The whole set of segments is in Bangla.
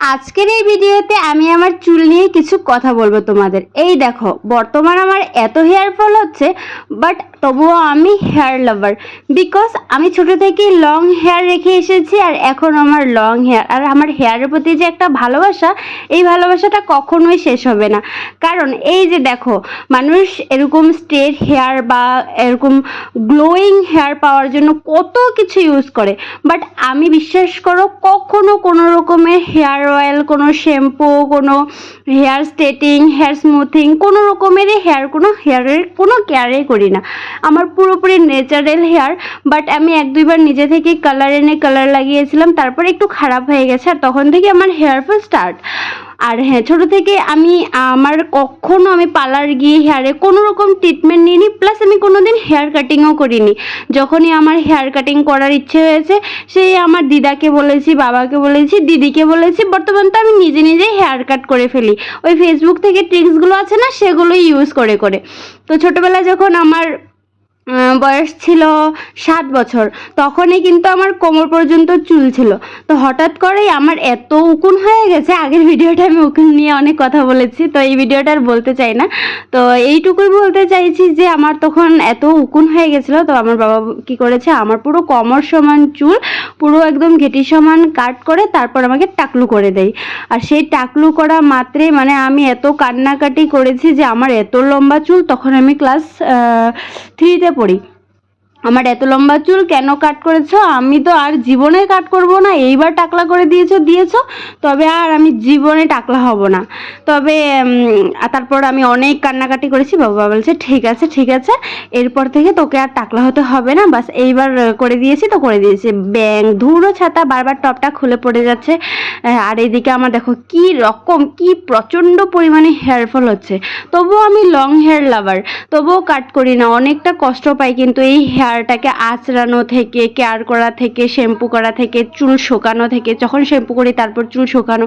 আজকের এই ভিডিওতে আমি আমার চুল নিয়ে কিছু কথা বলব তোমাদের। এই দেখো, বর্তমান আমার এত হেয়ার ফল হচ্ছে বাট তবুও আমি হেয়ার লাভার বিকজ আমি ছোট থেকে লং হেয়ার রেখে এসেছি আর এখন আমার লং হেয়ার আর আমার হেয়ারের প্রতি যে একটা ভালোবাসা, এই ভালোবাসাটা কখনোই শেষ হবে না। কারণ এই যে দেখো, মানুষ এরকম স্ট্রেট হেয়ার বা এরকম গ্লোয়িং হেয়ার পাওয়ার জন্য কত কিছু ইউজ করে। বাট আমি বিশ্বাস করো, কখনো কোনো রকমের হেয়ার অয়েল কোনো শ্যাম্পু কোনো হেয়ার স্ট্রেটিং হেয়ার স্মুথিং কোনো রকমেরই হেয়ার কোনো হেয়ারের কোনো কেয়ারই করি না। আমার পুরোপুরি ন্যাচারাল হেয়ার বাট আমি এক দুইবার নিজে থেকে কালার এনে কালার লাগিয়েছিলাম, তারপর একটু খারাপ হয়ে গেছে, আর তখন থেকে আমার হেয়ার ফল স্টার্ট আর হ্যাঁ ছোট থেকে আমি, আমার কখনো আমি পার্লার গিয়ে হেয়ারে কোনো রকম ট্রিটমেন্ট নিইনি প্লাস আমি কোনো দিন হেয়ার কাটিংও করিনি। যখনই আমার হেয়ার কাটিং করার ইচ্ছে হয়েছে, সেই আমার দিদাকে বলেছি, বাবাকে বলেছি, দিদিকে বলেছি, বর্তমান তো আমি নিজে নিজেই হেয়ার কাট করে ফেলি। ওই ফেসবুক থেকে ট্রিক্সগুলো আছে না, সেগুলোই ইউজ করে করে। তো ছোটোবেলায় যখন আমার বয়স ছিল সাত বছর। তখনই কিন্তু আমার কোমর পর্যন্ত চুল ছিল। তো হঠাৎ করেই আমার এত উকুন হয়ে গেছে, আগের ভিডিওটা আমি উকুন নিয়ে অনেক কথা বলেছি, তো এই ভিডিওটা আর বলতে চাই না। তো এইটুকুই বলতে চাইছি যে আমার তখন এত উকুন হয়ে গেছিল, তো আমার বাবা কি করেছে, আমার পুরো কমর সমান চুল, পুরো একদম ঘেটি সমান কাট করে তারপর আমাকে টাকলু করে দেয়। আর সেই টাকলু করা মাত্রে মানে আমি এত কান্নাকাটি করেছি যে আমার এত লম্বা চুল, তখন আমি ক্লাস থ্রিতে পড়ি। আমার এত লম্বা চুল কেন কাট করেছ? আমি তো আর জীবনে কাট করব না, এইবার টাকলা করে দিয়েছ দিয়েছ, তবে আর আমি জীবনে টাকলা হব না। তবে তারপর আমি অনেক কান্নাকাটি করেছি, বাবা বলছে, ঠিক আছে ঠিক আছে, এরপর থেকে তোকে আর টাকলা হতে হবে না, বাস এইবার করে দিয়েছি তো করে দিয়েছি। ব্যাং, ধুলো ছাতা বারবার টপটা খুলে পড়ে যাচ্ছে। আর এইদিকে আমার দেখো কি রকম, কি প্রচণ্ড পরিমাণে হেয়ার ফল হচ্ছে। তবুও আমি লং হেয়ার লাভার তবুও কাট করি না, অনেকটা কষ্ট পাই, কিন্তু এই হেয়ারটাকে আঁচড়ানো থেকে, কেয়ার করা থেকে, শ্যাম্পু করা থেকে, চুল শোকানো থেকে, যখন শ্যাম্পু করি তারপর চুল শোকানো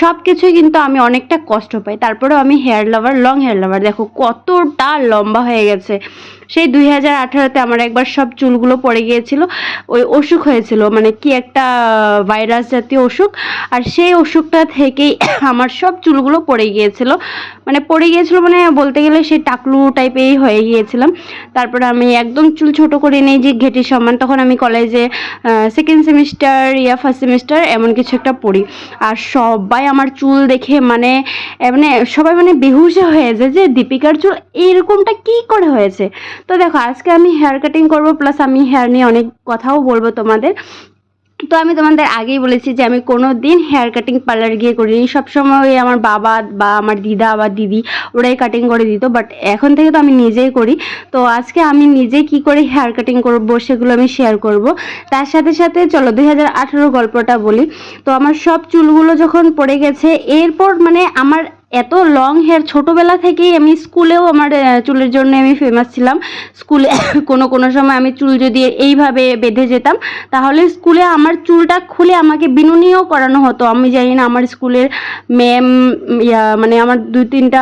সব কিছুই কিন্তু আমি অনেকটা কষ্ট পাই। তারপরেও আমি hair lover long hair lover দেখো কতটা লম্বা হয়ে গেছে। সেই দুই হাজার আঠারোতে আমার একবার সব চুলগুলো পড়ে গিয়েছিল। ওই অসুখ হয়েছিল মানে কি একটা ভাইরাস জাতীয় অসুখ। আর সেই অসুখটা থেকেই আমার সব চুলগুলো পড়ে গিয়েছিল। মানে পড়ে গিয়েছিল মানে বলতে গেলে সেই টাকলু টাইপেরই হয়ে গিয়েছিলাম। তারপরে আমি একদম চুল ছোট করে নেই যে ঘেটি সমান। তখন আমি কলেজে সেকেন্ড সেমিস্টার ইয়া ফার্স্ট সেমিস্টার এমন কিছু একটা পড়ি। আর সবাই আমার চুল দেখে মানে মানে সবাই মানে বেহুশে হয়ে যায় যে দীপিকার চুল এইরকমটা কি করে হয়েছে? তো দেখো, আজকে আমি হেয়ার কাটিং করব প্লাস আমি হেয়ার নিয়ে অনেক কথাও বলব তোমাদের। তো আমি তোমাদের আগেই বলেছি যে আমি কোনো দিন হেয়ার কাটিং পার্লার গিয়ে করিনি। সবসময় ওই আমার বাবা বা আমার দিদা বা দিদি, ওরাই কাটিং করে দিত বাট এখন থেকে তো আমি নিজেই করি। তো আজকে আমি নিজে কি করে হেয়ার কাটিং করব, সেগুলো আমি শেয়ার করব। তার সাথে সাথে চলো, দুই হাজার আঠেরো গল্পটা বলি। তো আমার সব চুলগুলো যখন পড়ে গেছে, এরপর মানে আমার এত লং হেয়ার ছোটোবেলা থেকেই আমি স্কুলেও আমার চুলের জন্য আমি ফেমাস ছিলাম। স্কুলে কোনো কোনো সময় আমি চুল যদি এইভাবে বেঁধে যেতাম, তাহলে স্কুলে আমার চুলটা খুলে আমাকে বিনুনিও করানো হতো। আমি জানি না, আমার স্কুলের ম্যাম মানে আমার দু তিনটা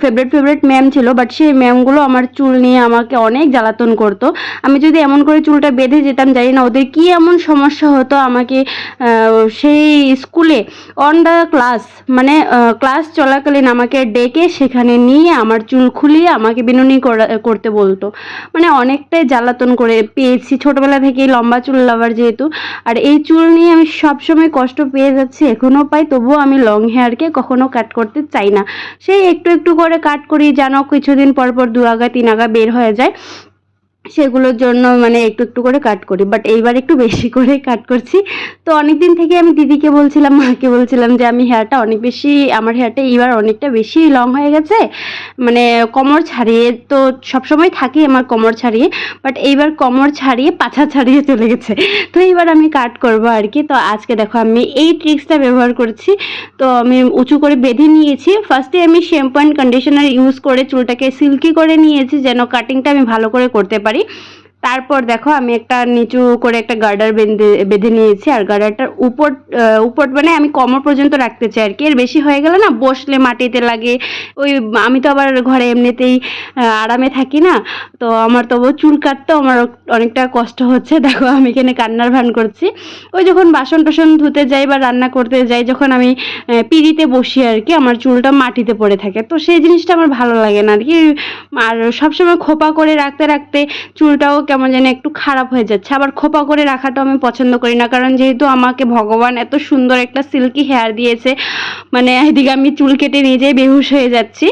ফেভারিট ফেভারিট ম্যাম ছিল বাট সেই ম্যামগুলো আমার চুল নিয়ে আমাকে অনেক জ্বালাতন করতো। আমি যদি এমন করে চুলটা বেঁধে যেতাম, জানি না ওদের কি এমন সমস্যা হতো আমাকে সেই স্কুলে অন দ্য ক্লাস মানে ক্লাস চলাকালীন আমাকে ডেকে সেখানে নিয়ে আমার চুল খুলিয়ে আমাকে বিনুনি করা- করতে বলতো। মানে অনেকটাই জ্বালাতন করে পেয়েছি। ছোটবেলা থেকেই লম্বা চুল লাভার যেহেতু, আর এই চুল নিয়ে আমি সবসময় কষ্ট পেয়ে যাচ্ছি এখনও পাই, তবুও আমি লং হেয়ারকে কখনো কাট করতে চাই না। সেই একটু একটু করে কাট করি যেন কিছুদিন পর পর দু আগা তিন আগা বের হয়ে যায়। সেগুলোর জন্য মানে একটু একটু করে কাট করি বাট এইবার একটু বেশি করে কাট করছি। তো অনেক দিন থেকে আমি দিদিকে বলছিলাম, মাকে বলছিলাম যে আমি হেয়ারটা অনেক বেশি, আমার হেয়ারটা এইবার অনেকটা বেশি লং হয়ে গেছে। মানে কোমর ছাড়িয়ে তো সবসময় থাকি আমার কোমর ছাড়িয়ে বাট এইবার কোমর ছাড়িয়ে পাছা ছাড়িয়ে চলে গেছে। তো এইবার আমি কাট করব আর কি তো আজকে দেখো আমি এই ট্রিক্সটা ব্যবহার করছি। তো আমি উঁচু করে বেঁধে নিয়েছি। ফার্স্টে আমি শ্যাম্পু অ্যান্ড কন্ডিশনার ইউজ করে চুলটাকে সিল্কি করে নিয়েছি, যেন কাটিংটা আমি ভালো করে করতে পারি। చేసుకోవాలి তারপর দেখো আমি একটা নিচু করে একটা গার্ডার বেঁধে বেঁধে নিয়েছি, আর গার্ডারটার উপর উপর মানে আমি কমর পর্যন্ত রাখতে চাই আর কি। এর বেশি হয়ে গেলে না বসলে মাটিতে লাগে। ওই আমি তো আবার ঘরে এমনিতেই আরামে থাকি না। তো আমার তবু চুল কাটতেও আমার অনেকটা কষ্ট হচ্ছে। দেখো আমি এখানে কান্নার ভান করছি। ওই যখন বাসন টাসন ধুতে যাই বা রান্না করতে যাই, যখন আমি পিঁড়িতে বসি আর কি, আমার চুলটা মাটিতে পড়ে থাকে। তো সেই জিনিসটা আমার ভালো লাগে না আর কি। আর সবসময় খোপা করে রাখতে রাখতে চুলটাও কেমন যেন একটু খারাপ হয়ে যাচ্ছে। আবার খোপা করে রাখাটাও আমি পছন্দ করি না, কারণ যেহেতু আমাকে ভগবান এত সুন্দর একটা সিল্কি হেয়ার দিয়েছে মানে এদিকে আমি চুল কেটে নিজেই বেহুশ হয়ে যাচ্ছি।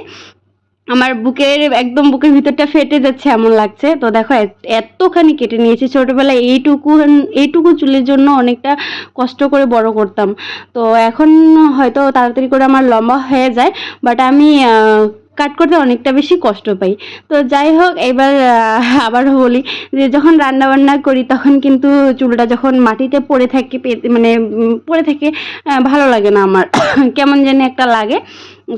আমার বুকের, একদম বুকের ভিতরটা ফেটে যাচ্ছে, এমন লাগছে। তো দেখো এতখানি কেটে নিয়েছি। ছোটোবেলায় এইটুকু এইটুকু চুলের জন্য অনেকটা কষ্ট করে বড় করতাম। তো এখন হয়তো তাড়াতাড়ি করে আমার লম্বা হয়ে যায় বাট আমি কাট করতে অনেকটা বেশি কষ্ট পাই। তো যাই হোক, এবার আবার বলি যে যখন রান্না বান্না করি তখন কিন্তু চুলটা যখন মাটিতে পড়ে থাকে মানে পড়ে থাকে ভালো লাগে না আমার। কেমন যেন একটা লাগে।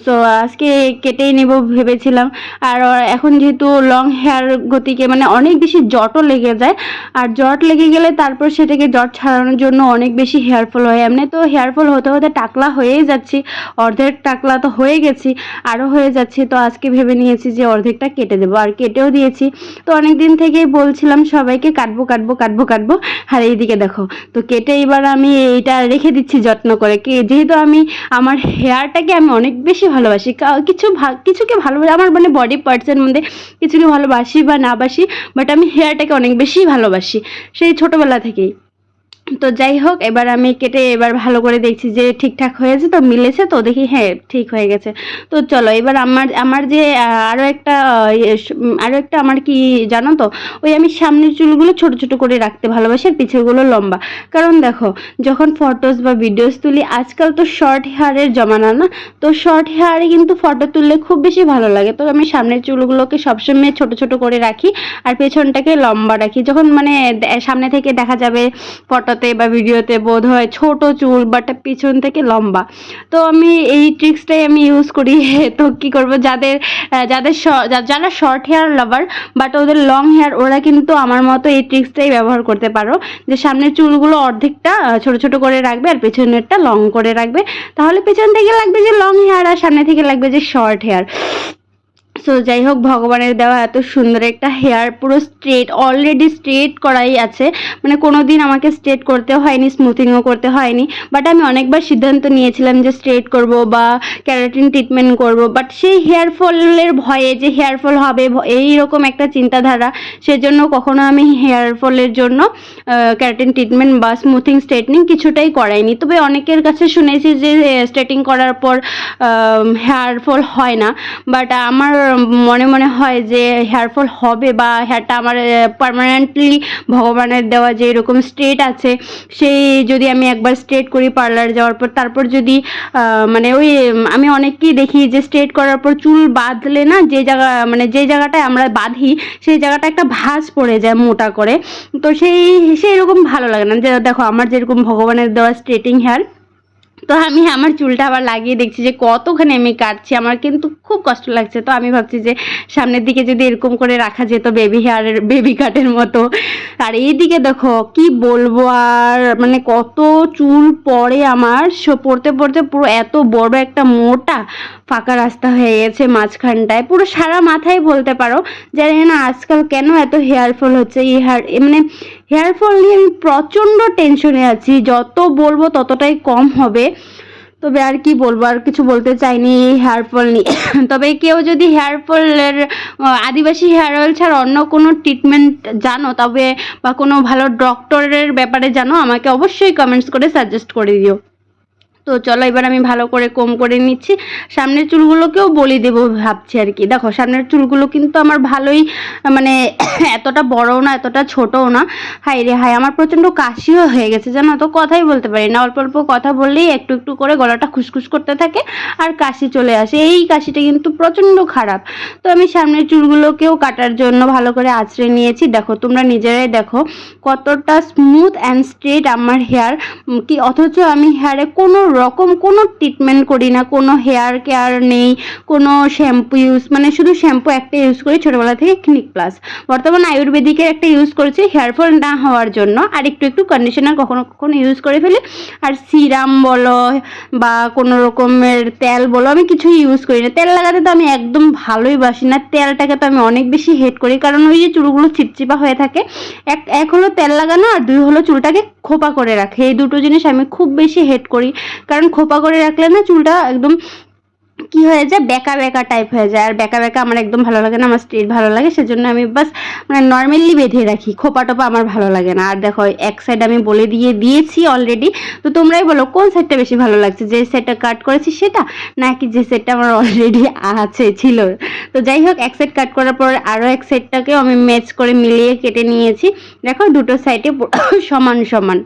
তো আজকে কেটেই নেব ভেবেছিলাম। আর এখন যেহেতু লং হেয়ার গতিকে মানে অনেক বেশি জটও লেগে যায়। আর জট লেগে গেলে তারপর সেটাকে জট ছাড়ানোর জন্য অনেক বেশি হেয়ার ফল হয়। এমনি তো হেয়ার ফল হতে হতে টাকলা হয়েই যাচ্ছি। অর্ধেক টাকলা তো হয়ে গেছি আরও হয়ে যাচ্ছে। তো আজকে ভেবে নিয়েছি যে অর্ধেকটা কেটে দেবো। আর কেটেও দিয়েছি। তো অনেক দিন থেকেই বলছিলাম সবাইকে, কাটবো কাটবো কাটবো কাটবো। আর এইদিকে দেখো, তো কেটে এবার আমি এইটা রেখে দিচ্ছি যত্ন করে। যেহেতু আমি, আমার হেয়ারটাকে আমি অনেক বেশি ভালোবাসি। কা- কিছু কিছুকে ভালোবাসি আমার মানে বডি পার্টসের মধ্যে কিছুকে ভালোবাসি বা না বাসি বাট আমি হেয়ারটাকে অনেক বেশি ভালোবাসি। সেই ছোটোবেলা থেকেই। তো যাই হোক এবার আমি কেটে এবার ভালো করে দেখছি যে ঠিকঠাক হয়েছে তো মিলেছে তো? দেখি হ্যাঁ ঠিক হয়ে গেছে। তো চলো এবার আমার আমার যে আরও একটা ইয়ে, স- একটা আমার কি জানো তো? ওই আমি সামনের চুলগুলো ছোট ছোট করে রাখতে ভালোবাসি আর লম্বা। কারণ দেখো যখন ফটোস বা ভিডিওস তুলি আজকাল তো শর্ট হেয়ারের জমানা না? তো শর্ট হেয়ারে কিন্তু ফটো তুললে খুব বেশি ভালো লাগে। তো আমি সামনের চুলগুলোকে সবসময় ছোট ছোট করে রাখি আর পেছনটাকে লম্বা রাখি। যখন মানে সামনে থেকে দেখা যাবে ফটোতে বা ভিডিওতে বোধ হয় ছোট চুল বাট পিছন থেকে লম্বা। তো আমি এই ট্রিক্সটাই আমি ইউজ করি। তো কি করব? যাদের যাদের যারা শর্ট হেয়ার লাভার বাট ওদের লং হেয়ার ওরা কিন্তু আমার মতো এই ট্রিক্সটাই ব্যবহার করতে পারো। যে সামনের চুলগুলো অর্ধেকটা ছোট ছোট করে রাখবে আর পেছনেরটা লং করে রাখবে। তাহলে পেছন থেকে লাগবে যে লং হেয়ার আর সামনে থেকে লাগবে যে শর্ট হেয়ার সো যাই হোক, ভগবানের দেওয়া এত সুন্দর একটা হেয়ার পুরো স্ট্রেট অলরেডি স্ট্রেট করাই আছে। মানে কোনো দিন আমাকে স্ট্রেট করতে হয়নি স্মুথিংও করতে হয়নি। বাট আমি অনেকবার সিদ্ধান্ত নিয়েছিলাম যে স্ট্রেট করব বা ক্যারাটিন ট্রিটমেন্ট করব। বাট সেই হেয়ার ফলের ভয়ে যে হেয়ার ফল হবে ভ- এইরকম একটা চিন্তাধারা, সেজন্য কখনো আমি হেয়ার ফলের জন্য ক্যারাটিন ট্রিটমেন্ট বা স্মুথিং স্ট্রেটনিং কিছুটাই করাইনি। তবে অনেকের কাছে শুনেছি যে স্ট্রেটিং করার পর হেয়ার ফল হয় না। বাট আমার মনে মনে হয় যে হেয়ার ফল হবে বা হেয়ারটা আমার পার্মানেন্টলি ভগবানের দেওয়া যে এরকম স্ট্রেট আছে, সেই যদি আমি একবার স্ট্রেট করি পার্লার যাওয়ার পর, তারপর যদি মানে ওই, আমি অনেককেই দেখি যে স্ট্রেট করার পর চুল বাঁধলে না, যে জায়গা মানে যে জায়গাটায় আমরা বাঁধি, সেই জায়গাটা একটা ভাঁজ পড়ে যায় মোটা করে। তো সেই সেই রকম ভালো লাগে না। যে দেখো, আমার যেরকম ভগবানের দেওয়া স্ট্রেটিং হেয়ার তো আমি আমার চুলটা আবার লাগিয়ে দেখছি যে কতখানি আমি কাটছি। আমার কিন্তু খুব কষ্ট লাগছে। তো আমি ভাবছি যে সামনের দিকে যদি এরকম করে রাখা যেত বেবি হেয়ারের বেবি কাটের মতো। আর এইদিকে দেখো, কি বলব আর মানে কত চুল পড়ে আমার। সো- পড়তে পড়তে পুরো এত বড় একটা মোটা ফাঁকা রাস্তা হয়ে গেছে মাঝখানটায়। পুরো সারা মাথায় বলতে পারো, জানি না আজকাল কেন এত হেয়ার ফল হচ্ছে। এই হেয়ার মানে হেয়ার ফল নিয়ে আমি প্রচণ্ড টেনশনে আছি। যত বলব ততটাই কম হবে। তবে আর কি বলব, আর কিছু বলতে চাইনি হেয়ার ফল নিয়ে। তবে কেউ যদি হেয়ার ফলের আদিবাসী হেয়ার অয়েল ছাড়া অন্য কোনো ট্রিটমেন্ট জানো, তবে বা কোনো ভালো ডক্টরের ব্যাপারে জানো, আমাকে অবশ্যই কমেন্টস করে সাজেস্ট করে দিও। তো চলো এবার আমি ভালো করে কম করে নিচ্ছি। সামনের চুলগুলোকেও বলি দেবো ভাবছি আর কি। দেখো, সামনের চুলগুলো কিন্তু আমার ভালোই মানে এতটা বড়ও না, এতটা ছোটও না। হাই রে হাই আমার প্রচণ্ড কাশিও হয়ে গেছে, জানো তো? কথাই বলতে পারি না। অল্প অল্প কথা বললেই একটু একটু করে গলাটা খুসখুস করতে থাকে আর কাশি চলে আসে। এই কাশিটা কিন্তু প্রচণ্ড খারাপ। তো আমি সামনের চুলগুলোকেও কাটার জন্য ভালো করে আঁচড়ে নিয়েছি। দেখো, তোমরা নিজেরাই দেখো কতটা স্মুথ অ্যান্ড স্ট্রেট আমার হেয়ার কি, অথচ আমি হেয়ারে কোনো রকম কোনো ট্রিটমেন্ট করি না, কোনো হেয়ার কেয়ার নেই, কোনো শ্যাম্পু ইউজ মানে শুধু শ্যাম্পু একটা ইউজ করি ছোটোবেলা থেকে ক্লিনিক প্লাস বর্তমান আয়ুর্বেদিকের একটা ইউজ করেছি হেয়ার ফল না হওয়ার জন্য, আর একটু একটু কন্ডিশনার কখনো কখনো ইউজ করে ফেলি। আর সিরাম বলো বা কোনো রকমের তেল বলো, আমি কিছুই ইউজ করি না। তেল লাগাতে তো আমি একদম ভালোই বাসি না, তেলটাকে তো আমি অনেক বেশি হেট করি, কারণ ওই যে চুলগুলো চিপচিপা হয়ে থাকে, এক এক হলো তেল লাগানো আর দুই হলো চুলটাকে খোপা করে রাখে। এই দুটো জিনিস আমি খুব বেশি হেট করি। কারণ খোপা করে রাখলে না চুলটা একদম কি হয়ে যায়, বেকা বেকা টাইপ হয়ে যায়। আর বেকা বেকা আমার একদম ভালো লাগে না, আমার স্ট্রেট ভালো লাগে, সেজন্য আমি বাস মানে নর্মালি বেঁধে রাখি। খোপা টোপা আমার ভালো লাগে না। আর দেখো, এক সাইড আমি বলে দিয়ে দিয়েছি অলরেডি তো তোমরাই বলো, কোন সাইডটা বেশি ভালো লাগছে? যে সাইডটা কাট করেছি সেটা? নাকি যে সাইডটা আমার অলরেডি আছে, ছিল? তো যাই হোক, এক সাইড কাট করার পর আরও এক সাইডটাকেও আমি ম্যাচ করে মিলিয়ে কেটে নিয়েছি। দেখো, দুটো সাইডে সমান সমান।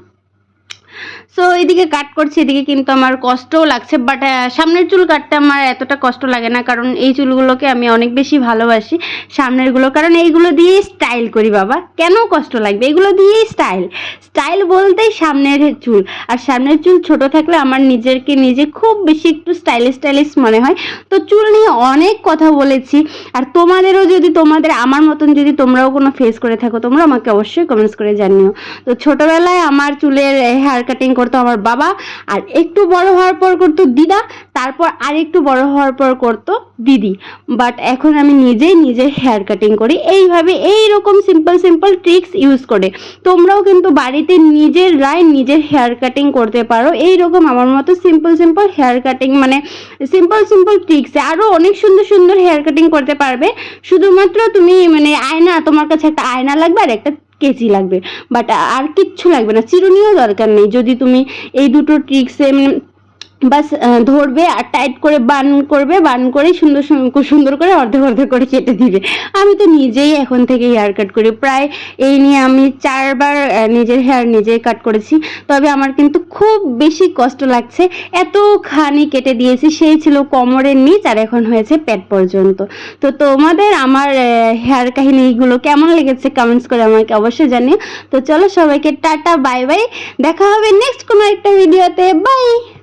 সো এদিকে কাট করছি, এদিকে কিন্তু আমার কষ্টও লাগছে বাট সামনের চুল কাটতে আমার এতটা কষ্ট লাগে না, কারণ এই চুলগুলোকে আমি অনেক বেশি ভালোবাসি সামনেরগুলো, কারণ এইগুলো দিয়েই স্টাইল করি বাবা। কেন কষ্ট লাগবে? এগুলো দিয়েই স্টাইল স্টাইল বলতেই সামনের চুল। আর সামনের চুল ছোট থাকলে আমার নিজেরকে নিজে খুব বেশি একটু স্টাইলিশ স্টাইলিশ মনে হয়। তো চুল নিয়ে অনেক কথা বলেছি, আর তোমাদেরও যদি তোমাদের, আমার মতন যদি তোমরাও কোনো ফেস করে থাকো, তোমরা আমাকে অবশ্যই কমেন্টস করে জানিও। তো ছোটবেলায় আমার চুলের হেয়ার কাটিং করতো আমার বাবা, আর একটু বড় হওয়ার পর করতো দিদা, তারপর আর একটু বড় হওয়ার পর করতো দিদি। বাট এখন আমি নিজেই নিজের হেয়ার কাটিং করি। এইভাবে এই রকম সিম্পল সিম্পল ট্রিক্স ইউজ করে। তোমরাও কিন্তু বাড়িতে নিজের রায় নিজের হেয়ার কাটিং করতে পারো। এই রকম আমার মতো সিম্পল সিম্পল হেয়ার কাটিং মানে সিম্পল সিম্পল ট্রিক্সে আরও অনেক সুন্দর সুন্দর হেয়ার কাটিং করতে পারবে। শুধুমাত্র তুমি মানে আয়না, তোমার কাছে একটা আয়না লাগবে আর একটা কেচি লাগবে। বাট আর কিচ্ছু লাগবে না। চিরুনিও দরকার নেই। যদি তুমি এই দুটো ট্রিক্সে বাস ধরবে আর টাইট করে বান করবে, বান করে সুন্দর সুন্দর- করে অর্ধেক অর্ধেক করে কেটে দিবে। আমি তো নিজেই এখন থেকে হেয়ার কাট করি। প্রায় এই নিয়ে আমি চারবার নিজের হেয়ার নিজেই কাট করেছি। তবে আমার কিন্তু খুব বেশি কষ্ট লাগছে। এতখানি কেটে দিয়েছি, সেই ছিল কোমরের নিচ আর এখন হয়েছে পেট পর্যন্ত। তো তোমাদের আমার হেয়ার কাহিনীগুলো কেমন লেগেছে কমেন্টস করে আমাকে অবশ্যই জানিও। তো চলো সবাইকে টাটা বাই বাই দেখা হবে নেক্সট কোনো একটা ভিডিওতে বাই